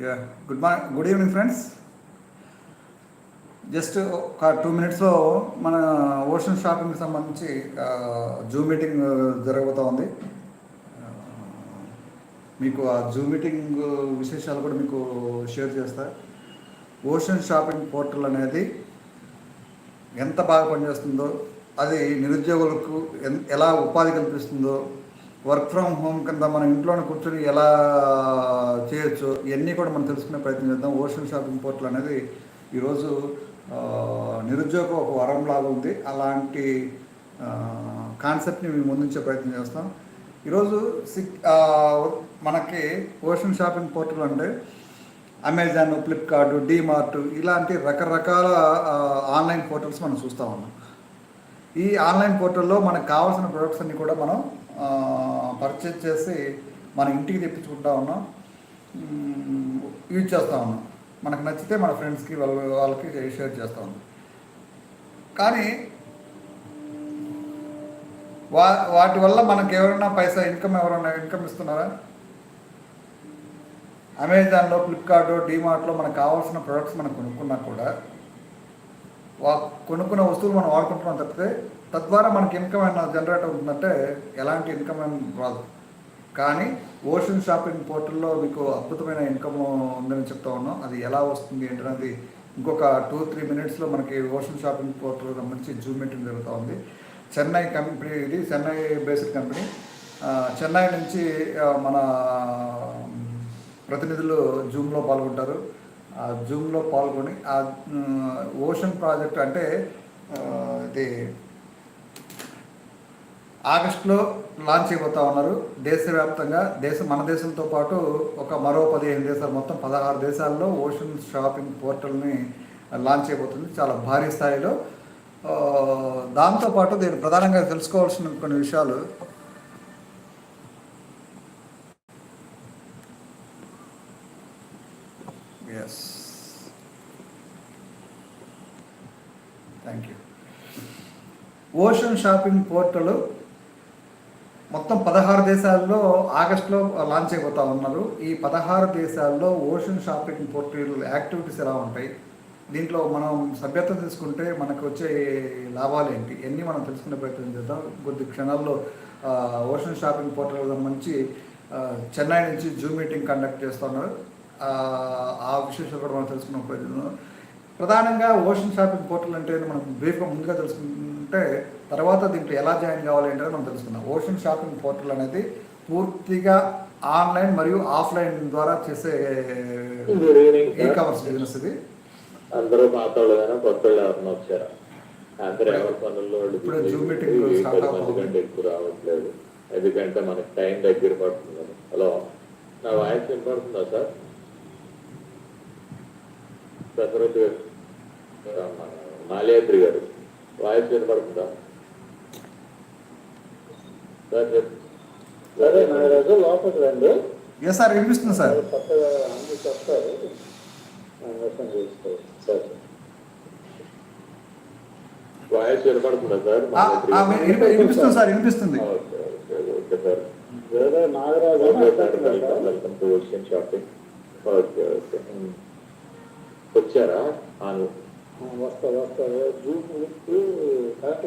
Yeah good morning good evening friends just ఒక two మినిట్స్లో మన ఓషన్ షాపింగ్కి సంబంధించి జూమ్ మీటింగ్ జరగబోతా ఉంది. మీకు ఆ జూమ్ మీటింగ్ విశేషాలు కూడా మీకు షేర్ చేస్తా. ఓషన్ షాపింగ్ పోర్టల్ అనేది ఎంత బాగా పనిచేస్తుందో అది నిరుద్యోగులకు ఎన్- ఎలా ఉపాధి కల్పిస్తుందో వర్క్ ఫ్రమ్ హోమ్ కింద మనం ఇంట్లోనే కూర్చొని ఎలా చేయొచ్చు ఇవన్నీ కూడా మనం తెలుసుకునే ప్రయత్నం చేద్దాం. ఓషన్ షాపింగ్ పోర్టల్ అనేది ఈరోజు నిరుద్యోగ నిరుద్యోగం ఒక వరంలాగా ఉంది. అలాంటి కాన్సెప్ట్ని మేము ముందుంచే ప్రయత్నం చేస్తాం. ఈరోజు సిక్ మనకి ఓషన్ షాపింగ్ పోర్టల్ అంటే అమెజాన్ ఫ్లిప్కార్ట్ డీమార్ట్ ఇలాంటి రకరకాల ఆన్లైన్ పోర్టల్స్ మనం చూస్తూ ఉన్నాం. ఈ ఆన్లైన్ పోర్టల్లో మనకు కావాల్సిన ప్రొడక్ట్స్ అన్ని కూడా మనం పర్చేజ్ చేసి మన ఇంటికి తెప్పించుకుంటా ఉన్నాం. యూజ్ చేస్తూ ఉన్నాం. మనకు నచ్చితే మన ఫ్రెండ్స్కి వాళ్ళ వాళ్ళకి షేర్ చేస్తూ ఉన్నాం. కానీ వా వాటి వల్ల మనకు ఎవరైనా పైసా ఇన్కమ్ ఎవరైనా ఇన్కమ్ ఇస్తున్నారా? అమెజాన్లో ఫ్లిప్కార్ట్ డీమార్ట్లో మనకు కావాల్సిన ప్రొడక్ట్స్ మనం కొనుక్కున్నా కూడా వా కొనుక్కున్న వస్తువులు మనం వాడుకుంటున్నాం తప్పితే తద్వారా మనకి ఇన్కమ్ అయినా జనరేట్ అవుతుందంటే ఎలాంటి ఇన్కమ్ ఏం రాదు. కానీ ఓషన్ షాపింగ్ పోర్టల్లో మీకు అద్భుతమైన ఇన్కమ్ ఉందని చెప్తా ఉన్నాం. అది ఎలా వస్తుంది ఏంటనేది ఇంకొక టూ త్రీ మినిట్స్లో మనకి ఓషన్ షాపింగ్ పోర్టల్ సంబంధించి జూమ్ మీటింగ్ జరుగుతూ ఉంది. చెన్నై కంపెనీ ఇది చెన్నై బేస్డ్ కంపెనీ. చెన్నై నుంచి మన ప్రతినిధులు జూమ్లో పాల్గొంటారు. ఆ జూమ్లో పాల్గొని ఆ ఓషన్ ప్రాజెక్ట్ అంటే ఇది ఆగస్టులో లాంచ్ అయిపోతా ఉన్నారు. దేశవ్యాప్తంగా దేశం మన దేశంతో పాటు ఒక మరో పదిహేను దేశాలు మొత్తం పదహారు దేశాల్లో ఓషన్ షాపింగ్ పోర్టల్ని లాంచ్ అయిపోతుంది చాలా భారీ స్థాయిలో. దాంతోపాటు దీన్ని ప్రధానంగా తెలుసుకోవాల్సిన కొన్ని విషయాలు. Yes thank you ocean shopping portal మొత్తం పదహారు దేశాల్లో ఆగస్టులో లాంచ్ అయిపోతా ఉన్నారు. ఈ పదహారు దేశాల్లో ఓషన్ షాపింగ్ పోర్టల్ యాక్టివిటీస్ ఎలా ఉంటాయి? దీంట్లో మనం సభ్యత తీసుకుంటే మనకు వచ్చే లాభాలు ఏంటి? ఎన్ని మనం తెలుసుకునే ప్రయత్నం చేద్దాం. కొద్ది క్షణాల్లో ఓషన్ షాపింగ్ పోర్టల్ సంబంధించి చెన్నై నుంచి జూమ్ మీటింగ్ కండక్ట్ చేస్తున్నారు ఆ, ఆ విశేషాలు కూడా మనం తెలుసుకునే ప్రయత్నం ప్రధానంగా ఓషన్ షాపింగ్ పోర్టల్ అంటే మనం బ్రీఫ్గా ముందుగా తెలుసుకుంటే తర్వాత దీంట్లో ఎలా జాయిన్ కావాలి ఏంటో మనం తెలుసుకుందాం. ఓషన్ షాపింగ్ పోర్టల్ అనేది పూర్తిగా ఆన్లైన్ మరియు ఆఫ్లైన్ ద్వారా చేసే ఈ. కామర్స్ బిజినెస్ ఇది. అందరూ పాత వాళ్ళైనా కొత్త వాళ్ళు వచ్చారా? అందరూ ఎవరి పనుల్లో వాళ్ళు ఇప్పుడే busy. Zoom meeting ఈ start పది అవుతుంది. మంది కంటే ఎక్కువ రావట్లేదు. ఎందుకంటే మనకి టైం దగ్గర పడుతుందని హలో? నా వాయిస్ వినపడుతుందా సార్? సత్యరాజు గారు మాల్యాద్రి గారు. వాయిస్ వినపడుతుందా? సార్ నాగరాజు లోపలికి రండి. ఎస్ సార్ వినిపిస్తుంది సార్ కొత్తగా అన్ని చెప్తారు సరే. వాయిస్ వినపడుతుందా సార్? వినిపిస్తుంది సార్ వినిపిస్తుంది. Okay sir. వేరే Nagaraju welcome to ocean shopping okay okay. వచ్చారా? వస్తా వస్తా. కాకి